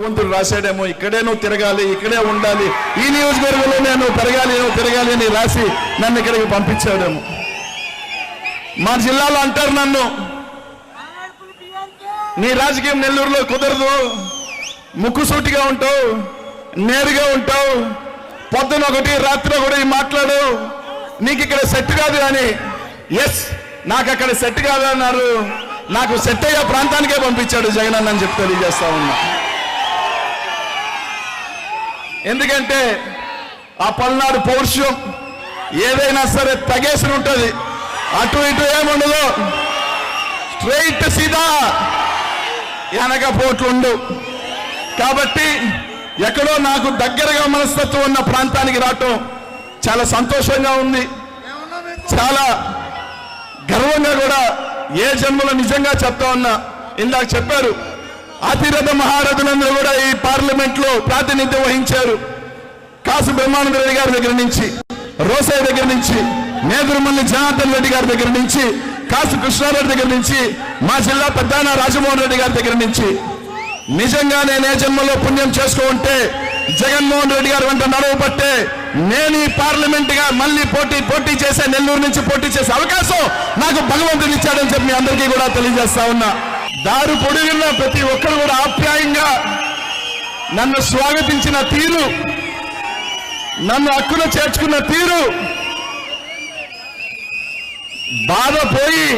భగవంతుడు రాశాడేమో ఇక్కడే నువ్వు తిరగాలి ఇక్కడే ఉండాలి. ఈ నియోజకవర్గంలో నేను పెరగాలి నువ్వు తిరగాలి అని రాసి నన్ను ఇక్కడికి పంపించాడేమో. మా జిల్లాలో అంటారు నన్ను నీ రాజకీయం నెల్లూరులో కుదరదు. ముక్కుసూటిగా ఉంటావు నేరుగా ఉంటావు. పొద్దున ఒకటి రాత్రి ఒకటి మాట్లాడు. నీకు ఇక్కడ సెట్ కాదు అని. ఎస్ నాకు అక్కడ సెట్ కాదు అన్నారు నాకు సెట్ అయ్యే ప్రాంతానికే పంపించాడు జగన్ అని చెప్పి తెలియజేస్తా ఉన్నా. ఎందుకంటే ఆ పల్నాడు పౌరుషం ఏదైనా సరే తగేసి ఉంటుంది. అటు ఇటు ఏముండదు. స్ట్రైట్ సీదా. వెనకపోట్లుండు కాబట్టి ఎక్కడో నాకు దగ్గరగా మనస్తత్వం ఉన్న ప్రాంతానికి రావటం చాలా సంతోషంగా ఉంది. చాలా గర్వంగా కూడా ఏ జన్మలో నిజంగా చెప్తా ఉన్నా. ఇందాక చెప్పారు అతిరథ మహారథులందరూ కూడా ఈ పార్లమెంట్లో ప్రాతినిధ్యం వహించారు. కాసు బ్రహ్మానంద రెడ్డి గారి దగ్గర నుంచి రోసయ్య దగ్గర నుంచి నేదురుమల్లి జనార్దన్ రెడ్డి గారి దగ్గర నుంచి కాసు కృష్ణారెడ్డి దగ్గర నుంచి మా జిల్లా పెద్దాన రాజమోహన్ రెడ్డి గారి దగ్గర నుంచి నిజంగా నేను జన్మలో పుణ్యం చేసుకుంటే జగన్మోహన్ రెడ్డి గారు వెంట నడవబట్టే నేను ఈ పార్లమెంట్గా మళ్ళీ పోటీ పోటీ చేసే నెల్లూరు నుంచి పోటీ చేసే అవకాశం నాకు భగవంతుడు ఇచ్చాడని చెప్పి మీ అందరికీ కూడా తెలియజేస్తా ఉన్నా. దారు పొడిగిన ప్రతి ఒక్కరు కూడా ఆప్యాయంగా నన్ను స్వాగతించిన తీరు నన్ను హక్కున చేర్చుకున్న తీరు బాధ పోయి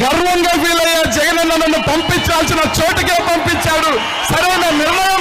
గర్వంగా ఫీల్ అయ్యా జగన్ నన్ను పంపించాల్సిన చోటుకే పంపించాడు. సరైన నిర్ణయం